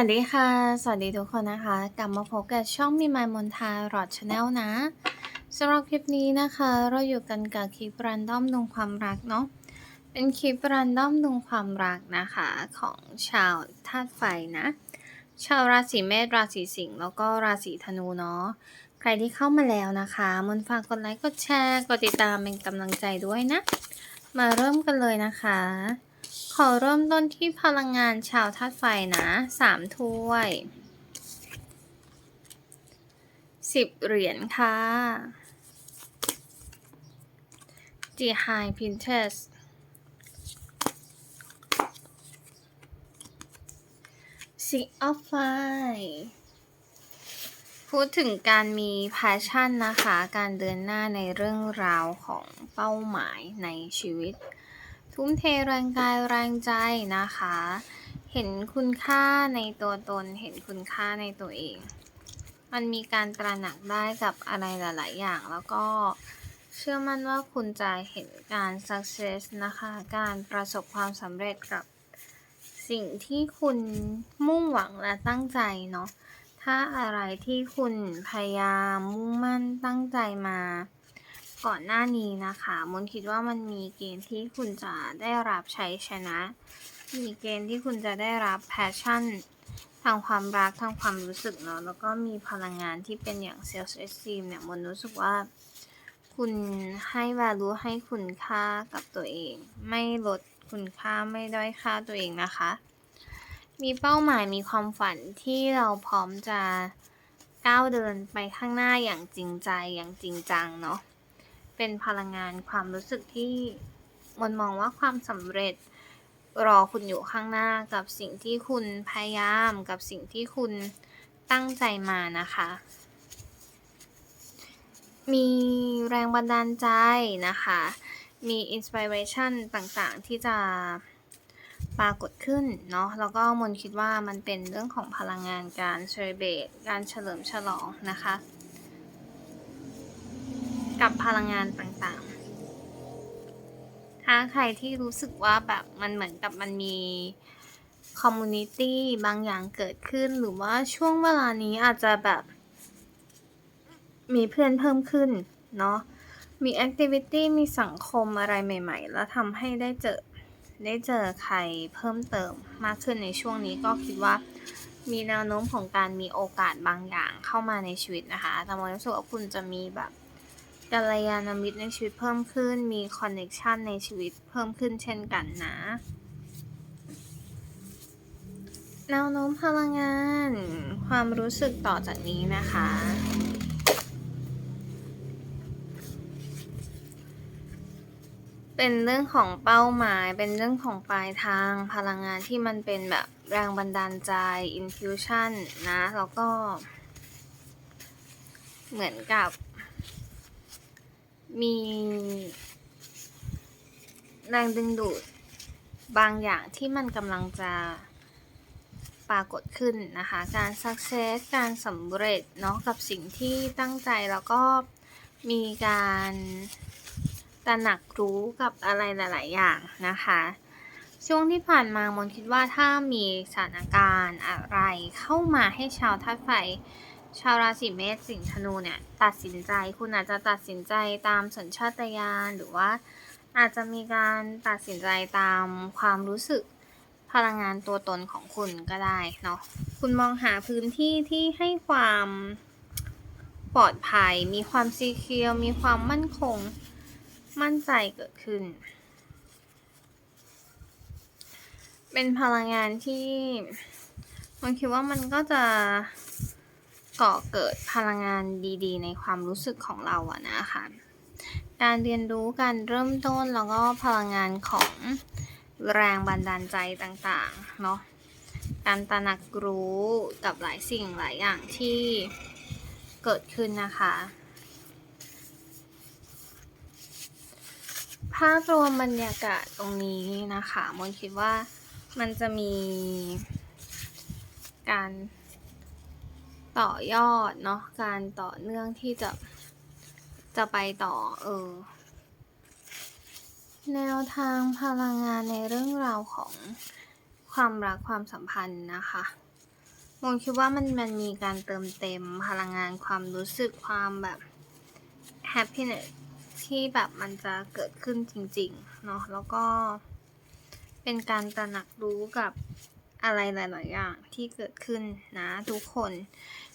วัสดีค่ะ สวัสดีทุกคนนะคะ กลับมาพบกับช่องมีมายมนทารอดชาแนลนะสำหรับคลิปนี้นะคะ เราอยู่กันกับคลิปรันดอมดวงความรักเนาะเป็นคลิปรันดอมดวงความรักนะคะของชาวธาตุไฟนะ ชาวราศีเมษราศีสิงห์แล้วก็ราศีธนูเนาะใครที่เข้ามาแล้วนะคะมนฝากกดไลค์กดแชร์กดติดตามเป็นกำลังใจด้วยนะ มาเริ่มกันเลยนะคะ ขอเริ่มต้นที่พลังงานชาวธาตุไฟนะสามถ้วยสิบเหรียญค่ะ The High Princess Six of Fire พูดถึงการมี passion นะคะ การเดินหน้าในเรื่องราวของเป้าหมายในชีวิต ทุ่มเทแรงกายแรงใจนะคะ เห็นคุณค่าในตัวตน เห็นคุณค่าในตัวเอง มันมีการตระหนักได้กับอะไรหลาย ๆ อย่าง แล้วก็เชื่อมั่นว่าคุณจะเห็นการ success นะคะ การประสบความสำเร็จกับสิ่งที่คุณมุ่งหวังและตั้งใจเนาะ ถ้าอะไรที่คุณพยายามมุ่งมั่นตั้งใจมา ก่อนหน้านี้นะคะมนคิดว่ามันมีเกณฑ์ที่คุณจะได้รับชัยชนะ มีเกณฑ์ที่คุณจะได้รับแพชชั่นทางความรักทางความรู้สึกเนาะแล้วก็มีพลังงานที่เป็นอย่างเซลล์เอสซีมเนี่ยมนรู้สึกว่า คุณให้ value ให้คุณค่ากับตัวเอง ไม่ลดคุณค่าไม่ด้อยค่าตัวเองนะคะ มีเป้าหมายมีความฝันที่เราพร้อมจะก้าวเดินไปข้างหน้าอย่างจริงใจอย่างจริงจังเนาะ เป็นพลังงานความรู้สึกที่มนมองว่าความสำเร็จรอคุณอยู่ข้างหน้ากับสิ่งที่คุณพยายามกับสิ่งที่คุณตั้งใจมานะคะ มีแรงบันดาลใจนะคะ มีอินสปิเรชันต่างๆ ที่จะปรากฏขึ้นเนาะ แล้วก็มนคิดว่ามันเป็นเรื่องของพลังงานการเซเลเบตการเฉลิมฉลองนะคะ กับพลังงานต่างๆ ถ้าใครที่รู้สึกว่าแบบมันเหมือนกับมันมีคอมมูนิตี้บางอย่างเกิดขึ้นหรือว่าช่วงเวลานี้อาจจะแบบ มีเพื่อนเพิ่มขึ้น เนาะมีแอคทิวิตี้มีสังคมอะไรใหม่ ๆ แล้วทำให้ได้เจอได้เจอใครเพิ่มเติมมากขึ้นในช่วงนี้ก็คิดว่ามีแนวโน้มของการมีโอกาสบางอย่างเข้ามาในชีวิตนะคะแต่มองรู้สึกว่าคุณจะมีแบบ กัลยาณมิตรในชีวิตเพิ่มขึ้น มีคอนเน็ชันในชีวิตเพิ่มขึ้นเช่นกันนะแนวโน้มพลังงาน ความรู้สึกต่อจากนี้นะคะ เป็นเรื่องของเป้าหมาย เป็นเรื่องของปลายทาง พลังงานที่มันเป็นแบบแรงบันดาลใจ intuition นะ แล้วก็ เหมือนกับ มี แรงดึงดูดบางอย่างที่มันกำลังจะปรากฏขึ้นนะคะ การ success การสำเร็จเนาะกับสิ่งที่ตั้งใจแล้วก็มีการตระหนักรู้กับอะไรหลาย ๆ อย่างนะคะ ช่วงที่ผ่านมามนคิดว่าถ้ามีสถานการณ์อะไรเข้ามาให้ชาวธาตุไฟ ชาวราศีเมษสิงห์ธนูเนี่ยตัดสินใจคุณอาจจะตัดสินใจตามสัญชาตญาณหรือว่าอาจจะมีการตัดสินใจตามความรู้สึกพลังงานตัวตนของคุณก็ได้เนาะคุณมองหาพื้นที่ที่ให้ความปลอดภัย มีความซีเคียวมีความมั่นคงมั่นใจเกิดขึ้น เป็นพลังงานที่มันคิดว่ามันก็จะ ก่อเกิดพลังงานดีๆ ในความรู้สึกของเราอะนะคะ การเรียนรู้การเริ่มต้นแล้วก็พลังงานของแรงบันดาลใจต่างๆเนาะการตระหนักรู้กับหลายสิ่งหลายอย่างที่เกิดขึ้นนะคะภาพรวมบรรยากาศตรงนี้นะคะมนคิดว่ามันจะมีการ ต่อยอดเนาะการต่อเนื่องที่จะจะไปต่อเออ แนวทางพลังงานในเรื่องราวของความรักความสัมพันธ์นะคะมนคิดว่ามันมันมีการเติมเต็มพลังงานความรู้สึกความแบบ happiness ที่แบบมันจะเกิดขึ้นจริงๆเนาะแล้วก็เป็นการตระหนักรู้กับ อะไรหลาย ๆ อย่างที่เกิดขึ้นนะทุกคน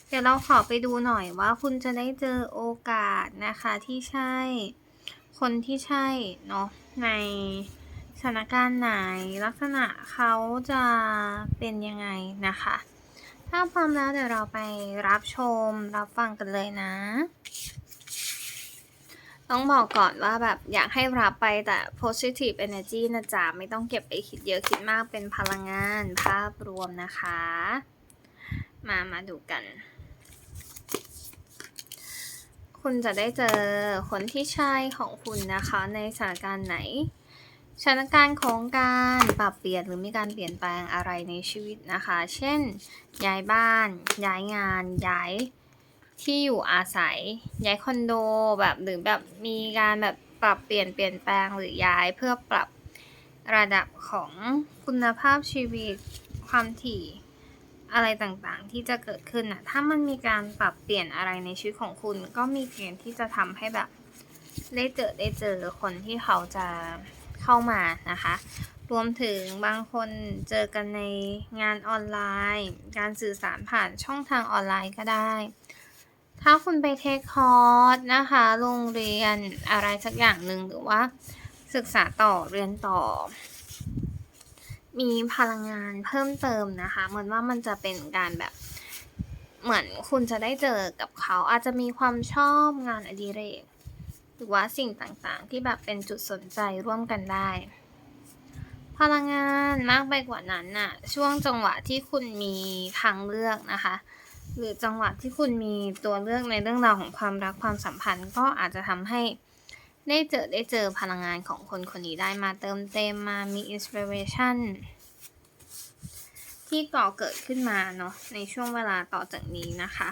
เดี๋ยวเราขอไปดูหน่อยว่าคุณจะได้เจอโอกาสนะคะที่ใช่ คนที่ใช่เนาะในสถานการณ์ไหนลักษณะเขาจะเป็นยังไงนะคะ ถ้าพร้อมแล้วเดี๋ยวเราไปรับชมรับฟังกันเลยนะ ต้องบอกก่อนว่าแบบอยากให้รับไปแต่ positive energy นะจ๊ะ ไม่ต้องเก็บไปคิดเยอะคิดมากเป็นพลังงานภาพรวมนะคะ มามาดูกัน คุณจะได้เจอคนที่ใช่ของคุณนะคะ ในสถานการณ์ไหนสถานการณ์ของการปรับเปลี่ยนหรือมีการเปลี่ยนแปลงอะไรในชีวิตนะคะ เช่น ย้ายบ้าน ย้ายงาน ย้าย ที่อยู่อาศัย ย้ายคอนโดแบบหรือแบบมีการแบบปรับเปลี่ยนเปลี่ยนแปลงหรือย้ายเพื่อปรับระดับของคุณภาพชีวิตความถี่อะไรต่างๆ ที่จะเกิดขึ้นนะถ้ามันมีการปรับเปลี่ยนอะไรในชีวิตของคุณ ก็มีเกณฑ์ที่จะทำให้แบบได้เจอได้เจอคนที่เขาจะเข้ามานะคะ รวมถึงบางคนเจอกันในงานออนไลน์ การสื่อสารผ่านช่องทางออนไลน์ก็ได้ ถ้าคุณไปเทคคอร์สนะคะ โรงเรียนอะไรสักอย่างหนึ่งหรือว่าศึกษาต่อเรียนต่อ มีพลังงานเพิ่มเติมนะคะ เหมือนว่ามันจะเป็นการแบบเหมือนคุณจะได้เจอกับเขาอาจจะมีความชอบงานอดิเรก หรือว่าสิ่งต่างๆ ที่แบบเป็นจุดสนใจร่วมกันได้ พลังงานมากไปกว่านั้นน่ะ ช่วงจังหวะที่คุณมีทางเลือกนะคะ หรือจังหวะที่คุณมีตัวเลือกในเรื่องราวของความรักความสัมพันธ์ ก็อาจจะทำให้ได้เจอได้เจอพลังงานของคนคนนี้ได้มาเติมเต็มมามีอินสปิเรชันที่ก่อเกิดขึ้นมาเนาะในช่วงเวลาต่อจากนี้นะคะ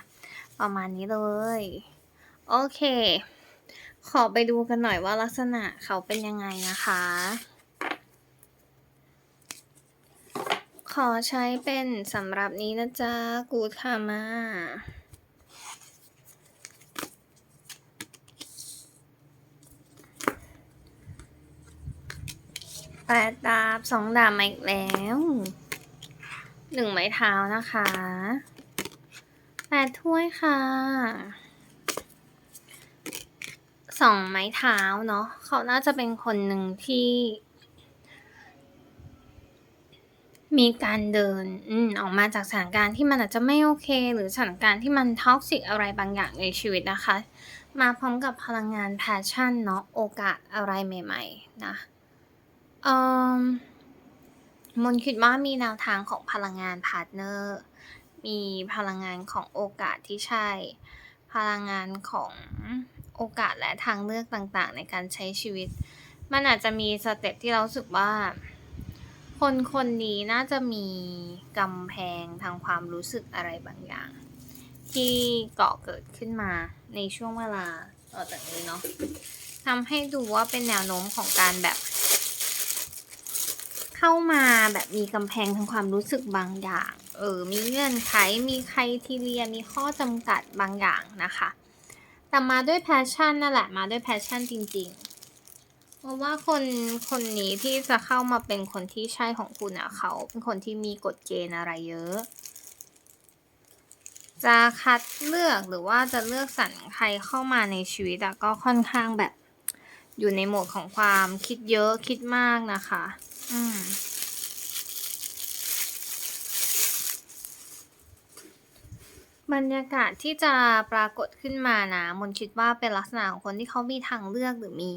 ประมาณนี้เลย โอเค ขอไปดูกันหน่อยว่าลักษณะเขาเป็นยังไงนะคะ ขอใช้เป็นสำหรับนี้นะจ๊ะ กูดค่ะมา แปดดาบสองดาบมาอีกแล้ว หนึ่งไม้เท้านะคะ แปดถ้วยค่ะ สองไม้เท้าเนาะ เขาน่าจะเป็นคนหนึ่งที่ มีการเดินอมออกมาจากสถานการณ์ที่มันอาจจะไม่โอเค หรือสถานการณ์ที่มันท็อกซิกอะไรบางอย่างในชีวิตนะคะ มาพร้อมกับพลังงานแพชชั่นเนาะโอกาสอะไรใหม่ๆนะเออมนคิดว่ามีแนวทางของพลังงานพาร์ทเนอร์มีพลังงานของโอกาสที่ใช่ พลังงานของโอกาสและทางเลือกต่างๆ ในการใช้ชีวิต มันอาจจะมีสเต็ปที่เราสึกว่า คนคนนี้น่าจะมีกำแพงทางความรู้สึกอะไรบางอย่าง ที่เกาะเกิดขึ้นมาในช่วงเวลาต่อจากนี้เนาะทำให้ดูว่าเป็นแนวโน้มของการแบบ เข้ามาแบบมีกำแพงทางความรู้สึกบางอย่าง เออ มีเงื่อนไข มีใครทีเรีย มีข้อจำกัดบางอย่างนะคะ แต่มาด้วยแพชชั่นนั่นแหละ มาด้วยแพชชั่นจริง ๆ ราะว่าคนคนนี้ที่จะเข้ามาเป็นคนที่ใช่ของคุณอะเขาเป็นคนที่มีกฎเกณฑ์อะไรเยอะ จะคัดเลือกหรือว่าจะเลือกสรรใครเข้ามาในชีวิตอะก็ค่อนข้างแบบอยู่ในโหมดของความคิดเยอะคิดมากนะคะ อืมบรรยากาศที่จะปรากฏขึ้นมานะมนคิดว่าเป็นลักษณะของคนที่เขามีทางเลือกหรือมี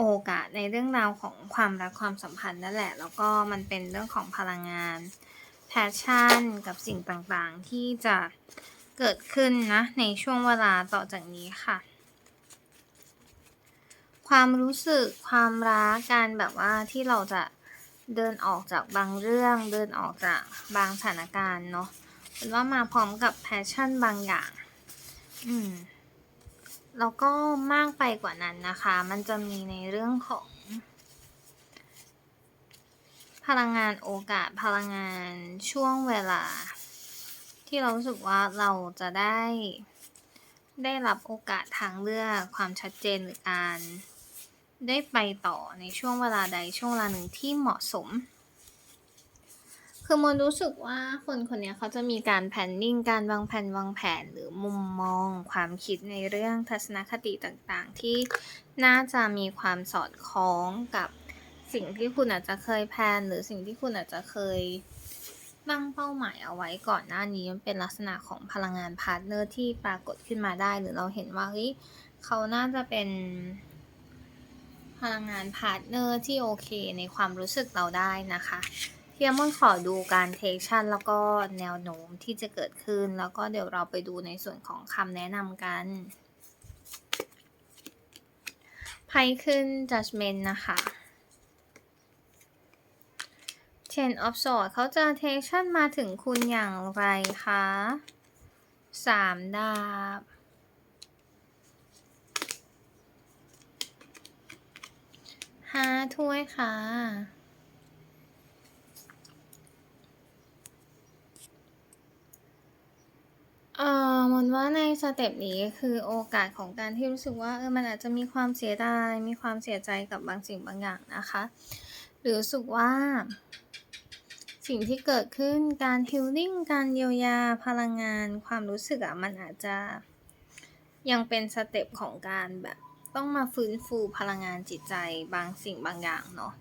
โอกาสในเรื่องราวของความรักความสัมพันธ์นั่นแหละ แล้วก็มันเป็นเรื่องของพลังงานแพชชั่นกับสิ่งต่างๆ ที่จะเกิดขึ้นนะ ในช่วงเวลาต่อจากนี้ค่ะ ความรู้สึกความรักการแบบว่าที่เราจะเดินออกจากบางเรื่อง เดินออกจากบางสถานการณ์เนาะเป็นว่ามาพร้อมกับแพชชั่นบางอย่าง อืม แล้วก็มากไปกว่านั้นนะคะ มันจะมีในเรื่องของ พลังงานโอกาสพลังงานช่วงเวลา ที่เรารู้สึกว่าเราจะได้ ได้รับโอกาสทางเลือกความชัดเจนหรือการได้ไปต่อในช่วงเวลาใดช่วงเวลาหนึ่งที่เหมาะสม คือมนรู้สึกว่าคนคนเนี้ยเขาจะมีการแพนนิ่งการวางแผนวางแผนหรือมุมมอง ความคิดในเรื่องทัศนคติต่างๆ ที่น่าจะมีความสอดคล้องกับสิ่งที่คุณอาจจะเคยแพนหรือสิ่งที่คุณอาจจะเคยตั้งเป้าหมายเอาไว้ก่อนหน้านี้มันเป็นลักษณะของพลังงานพาร์ทเนอร์ที่ปรากฏขึ้นมาได้ หรือเราเห็นว่าเฮ้ยเขาน่าจะเป็น พลังงานพาร์ทเนอร์ที่โอเคในความรู้สึกเราได้นะคะ พี่ยมอนขอดูการเทคชั่นแล้วก็แนวโน้มที่จะเกิดขึ้น แล้วก็เดี๋ยวเราไปดูในส่วนของคำแนะนำกันไพ่ขึ้น judgment นะคะ Ten of Swords เขาจะเทคชั่นมาถึงคุณอย่างไรคะสามดาบ ห้าถ้วยค่ะอ่อมน ว่าในสเต็ปนี้คือโอกาสของการที่รู้สึกว่าเออมันอาจจะมีความเสียดายมีความเสียใจกับบางสิ่งบางอย่างนะคะ หรือรู้สึกว่า สิ่งที่เกิดขึ้นการฮิลลิ่งการเยียวยาพลังงาน ความรู้สึกอะมันอาจจะยังเป็นสเต็ปของการแบบต้องมาฟื้นฟูพลังงานจิตใจบางสิ่งบางอย่างเนาะ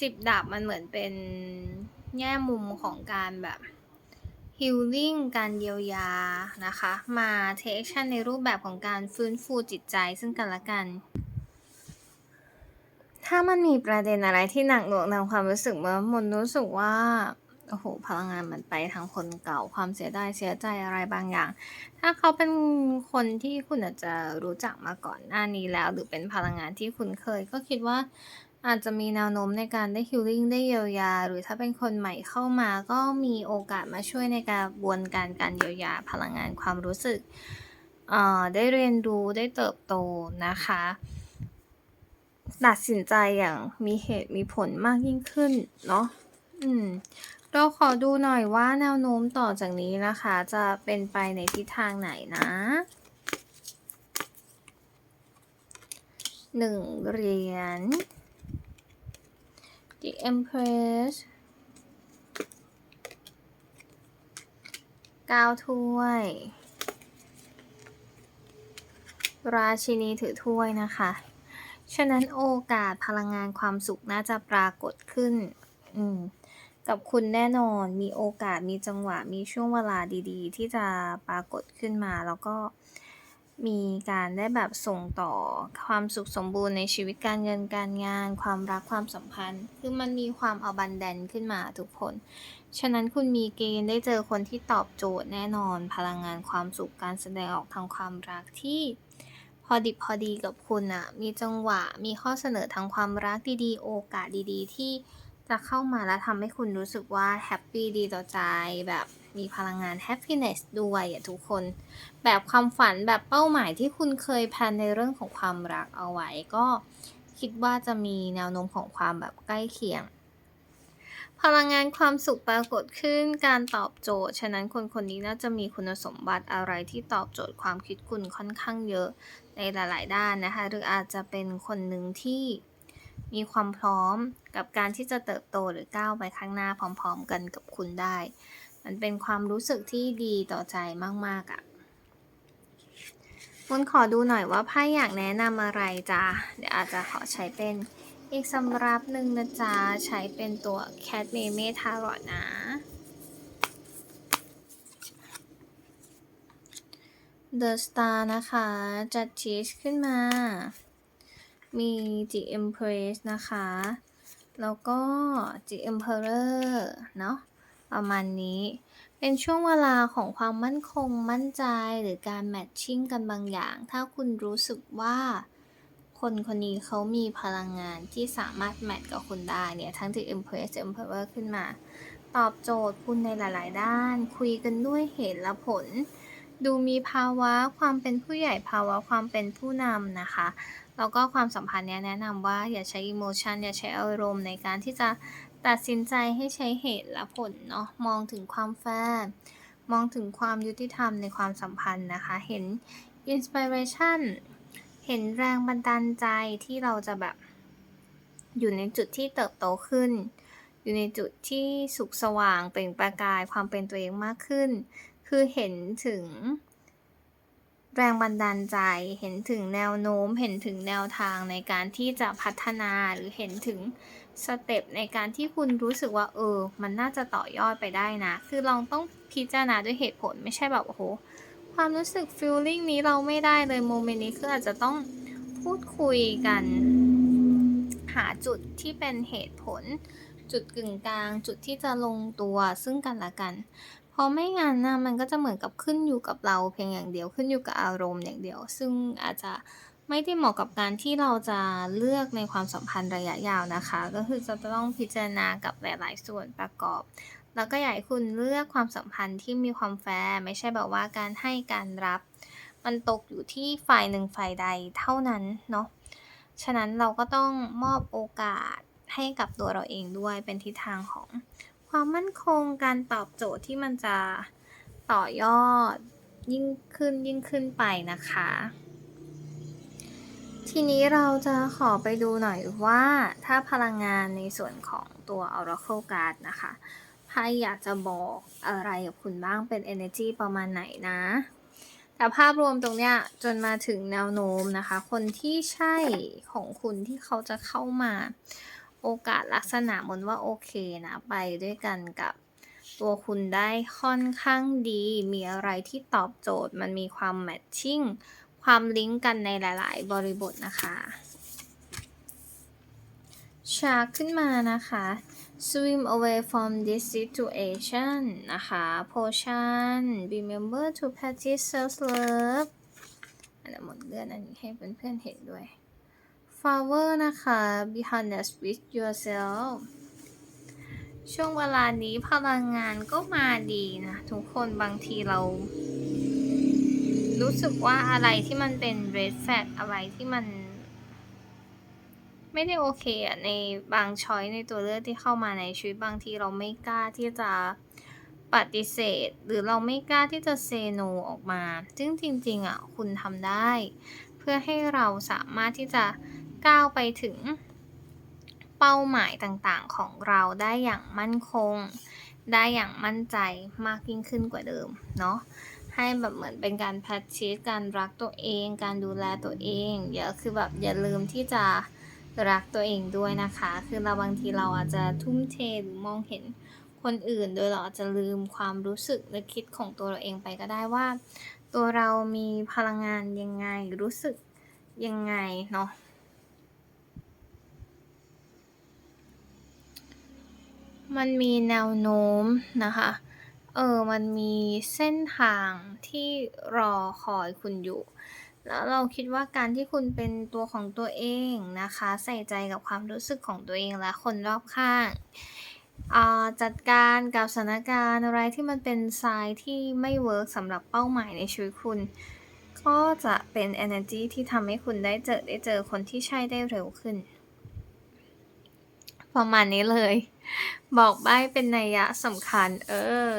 สิบดาบมันเหมือนเป็นแง่มุมของการแบบ ฮิลลิ่งการเยียวยานะคะ มาเทคชั่นในรูปแบบของการฟื้นฟูจิตใจซึ่งกันและกัน ถ้ามันมีประเด็นอะไรที่หนักหน่วงทางความรู้สึกเมื่อมนรู้สึกว่าโอ้โหพลังงานมันไปทางคนเก่าความเสียดายเสียใจอะไรบางอย่าง ถ้าเขาเป็นคนที่คุณอาจจะรู้จักมาก่อนหน้านี้แล้ว หรือเป็นพลังงานที่คุณเคย ก็คิดว่า อาจจะมีแนวโน้มในการได้ฮิลลิ่งได้เยียวยา หรือถ้าเป็นคนใหม่เข้ามาก็มีโอกาสมาช่วยในกระบวนการการเยียวยาพลังงานความรู้สึก ได้เรียนรู้ได้เติบโตนะคะตัดสินใจอย่างมีเหตุมีผลมากยิ่งขึ้นเนาะอืมเราขอดูหน่อยว่าแนวโน้มต่อจากนี้นะคะ จะเป็นไปในทิศทางไหนนะหนึ่งเหรียญ The Empress ก้าถ้วย ราชินีถือถ้วยนะคะ ฉะนั้นโอกาสพลังงานความสุขน่าจะปรากฏขึ้น อืมกับคุณแน่นอน มีโอกาส มีจังหวะ มีช่วงเวลาดี ๆ ที่จะปรากฏขึ้นมา แล้วก็ มีการได้แบบส่งต่อความสุขสมบูรณ์ในชีวิตการเงินการงาน ความรักความสัมพันธ์ คือมันมีความอบันแดนขึ้นมาทุกคน ฉะนั้นคุณมีเกณฑ์ได้เจอคนที่ตอบโจทย์แน่นอน พลังงานความสุขการแสดงออกทางความรักที่ พอดิบพอดีกับคุณอะมีจังหวะมีข้อเสนอทางความรักดีๆ โอกาสดีๆ ที่จะเข้ามาแล้วทำให้คุณรู้สึกว่าแฮปปี้ดีต่อใจแบบ มีพลังงาน happiness ด้วยอะทุกคน แบบความฝันแบบเป้าหมายที่คุณเคยแพลนในเรื่องของความรักเอาไว้ก็คิดว่าจะมีแนวโน้มของความแบบใกล้เคียง พลังงานความสุขปรากฏขึ้นการตอบโจทย์ ฉะนั้นคนคนนี้น่าจะมีคุณสมบัติอะไรที่ตอบโจทย์ความคิดคุณค่อนข้างเยอะในหลาย ๆ ด้านนะคะ หรืออาจจะเป็นคนหนึ่งที่มีความพร้อมกับการที่จะเติบโตหรือก้าวไปข้างหน้าพร้อม ๆ กันกับคุณได้ มันเป็นความรู้สึกที่ดีต่อใจมากๆอะ่ะมุนขอดูหน่อยว่าไพ่อยากแนะนำอะไรจ้าเดี๋ยวอาจจะขอใช้เป็นอีกสำรับหนึ่งนะจ๊ะ ใช้เป็นตัว Cat m e m e t a r o t นะ The Star นะคะจัดชีสขึ้นมา มี The Empress นะคะ แล้วก็ The Emperor เนาะ ประมาณนี้ เป็นช่วงเวลาของความมั่นคงมั่นใจหรือการแมทชิ่งกันบางอย่าง ถ้าคุณรู้สึกว่า คนคนนี้เขามีพลังงานที่สามารถแมทกับคุณได้เนี่ยทั้งที่ Empress Emperor ขึ้นมา ตอบโจทย์คุณในหลาย ๆ ด้าน คุยกันด้วยเหตุและผล ดูมีภาวะความเป็นผู้ใหญ่ภาวะความเป็นผู้นำนะคะแล้วก็ความสัมพันธ์เนี้ยแนะนำว่าอย่าใช้อิโมชันอย่าใช้อารมณ์ในการที่จะ ตัดสินใจให้ใช้เหตุและผลเนาะมองถึงความแฟร์มองถึงความยุติธรรมในความสัมพันธ์นะคะ เห็น inspiration เห็นแรงบันดาลใจที่เราจะแบบ อยู่ในจุดที่เติบโตขึ้น อยู่ในจุดที่สุขสว่างเปล่งประกายความเป็นตัวเองมากขึ้น คือเห็นถึง แรงบันดาลใจ เห็นถึงแนวโน้ม เห็นถึงแนวทางในการที่จะพัฒนาหรือเห็นถึง สเต็ปในการที่คุณรู้สึกว่าเออ มันน่าจะต่อยอดไปได้นะ คือเราต้องพิจารณาด้วยเหตุผลไม่ใช่แบบโอ้โห ความรู้สึก feeling นี้เราไม่ได้เลยโมเมนต์นี้คืออาจจะต้องพูดคุยกัน หาจุดที่เป็นเหตุผล จุดกึ่งกลาง จุดที่จะลงตัวซึ่งกันและกัน เพราะไม่งั้นนะมันก็จะเหมือนกับขึ้นอยู่กับเราเพียงอย่างเดียวขึ้นอยู่กับอารมณ์อย่างเดียว ซึ่งอาจจะ ไม่ได้เหมาะกับการที่เราจะเลือกในความสัมพันธ์ระยะยาวนะคะ ก็คือจะต้องพิจารณากับหลาย ๆ ส่วนประกอบ แล้วก็อยากให้คุณเลือกความสัมพันธ์ที่มีความแฟร์ไม่ใช่แบบว่าการให้การรับ มันตกอยู่ที่ฝ่ายหนึ่งฝ่ายใดเท่านั้นเนาะฉะนั้นเราก็ต้องมอบโอกาสให้กับตัวเราเองด้วยเป็นทิศทางของความมั่นคงการตอบโจทย์ที่มันจะต่อยอดยิ่งขึ้นยิ่งขึ้นไปนะคะ ทีนี้เราจะขอไปดูหน่อยว่าถ้าพลังงานในส่วนของตัว Oracle Card นะคะไพ่อยากจะบอกอะไรกับคุณบ้างเป็น energy ประมาณไหนนะ แต่ภาพรวมตรงเนี้ยจนมาถึงแนวโน้มนะคะ คนที่ใช่ของคุณที่เขาจะเข้ามา โอกาสลักษณะมนว่าโอเคนะไปด้วยกันกับตัวคุณได้ค่อนข้างดี มีอะไรที่ตอบโจทย์มันมีความแมทชิ่ง ความลิงก์กันในหลาย ๆ บริบทนะคะชาร์กขึ้นมานะคะ swim away from this situation นะคะ potion remember to practice self love อันนั้นหมดเลื่อนอันนี้ให้เพื่อนๆเห็นด้วย flower นะคะ be honest with yourself ช่วงเวลานี้พลังงานก็มาดีนะ ทุกคนบางทีเรา รู้สึกว่าอะไรที่มันเป็น red flag อะไรที่มัน ไม่ได้โอเคอะในบางช้อยในตัวเลือกที่เข้ามาในชีวิตบางทีเราไม่กล้าที่จะปฏิเสธ หรือเราไม่กล้าที่จะเซโนออกมาซึ่งจริงๆอะคุณทำได้ เพื่อให้เราสามารถที่จะก้าวไปถึงเป้าหมายต่างๆของเราได้อย่างมั่นคง ได้อย่างมั่นใจมากยิ่งขึ้นกว่าเดิมเนาะ ให้แบบเหมือนเป็นการแพทชีสการรักตัวเอง การดูแลตัวเองอย่าคือแบบอย่าลืมที่จะรักตัวเองด้วยนะคะ คือเราบางทีเราอาจจะทุ่มเทหรือมองเห็นคนอื่น โดยเราอาจจะลืมความรู้สึกและคิดของตัวเราเองไปก็ได้ว่า ตัวเรามีพลังงานยังไงรู้สึกยังไงเนาะมันมีแนวโน้มนะคะ ออ มันมีเส้นทางที่รอคอยคุณอยู่ แล้วเราคิดว่าการที่คุณเป็นตัวของตัวเองนะคะ ใส่ใจกับความรู้สึกของตัวเองและคนรอบข้างอ่าจัดการกับสถานการณ์อะไรที่มันเป็นทรายที่ไม่เวิร์กสำหรับเป้าหมายในชีวิตคุณ ก็จะเป็น energy ที่ทำให้คุณได้เจอได้เจอคนที่ใช่ได้เร็วขึ้น ประมาณนี้เลย บอกใบ้เป็นนัยยะสำคัญ เออ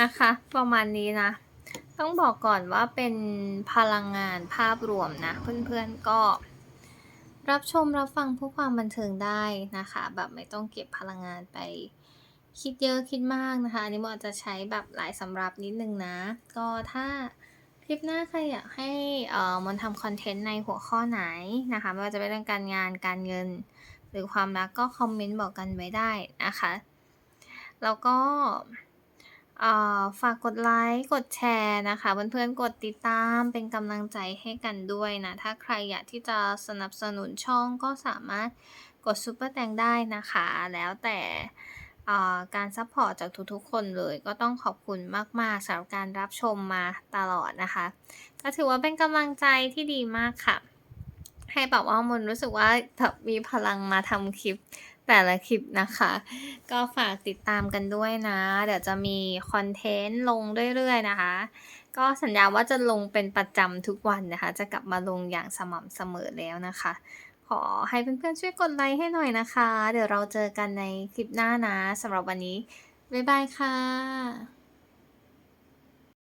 นะคะ ประมาณนี้นะ ต้องบอกก่อนว่าเป็นพลังงานภาพรวมนะ เพื่อนๆก็ รับชมรับฟังเพื่อความบันเทิงได้นะคะ แบบไม่ต้องเก็บพลังงานไป คิดเยอะคิดมากนะคะอันนี้มันอาจจะใช้แบบหลายสำรับนิดนึงนะ ก็ถ้าคลิปหน้าใครอยากให้เอ่อมันทำคอนเทนต์ในหัวข้อไหนนะคะ ไม่ว่าจะเป็นเรื่องการงานการเงิน หรือความรักก็คอมเมนต์บอกกันไว้ได้นะคะ แล้วก็ เอ่อฝากกดไลค์กดแชร์นะคะเพื่อนๆกดติดตามเป็นกำลังใจให้กันด้วยนะ ถ้าใครอยากที่จะสนับสนุนช่องก็สามารถกดซุปเปอร์แตงได้นะคะ แล้วแต่การซัพพอร์ตจากทุกๆ คนเลยก็ต้องขอบคุณมากๆสำหรับการรับชมมาตลอดนะคะ ก็ถือว่าเป็นกำลังใจที่ดีมากค่ะ ให้แบบว่ามนรู้สึกว่ามีพลังมาทำคลิป แต่ละคลิปนะคะ ก็ฝากติดตามกันด้วยนะ เดี๋ยวจะมีคอนเทนต์ลงเรื่อยๆนะคะ ก็สัญญาว่าจะลงเป็นประจำทุกวันนะคะ จะกลับมาลงอย่างสม่ำเสมอแล้วนะคะ ขอให้เพื่อนๆช่วยกดไลค์ให้หน่อยนะคะ เดี๋ยวเราเจอกันในคลิปหน้านะสำหรับวันนี้ บ๊ายบายค่ะ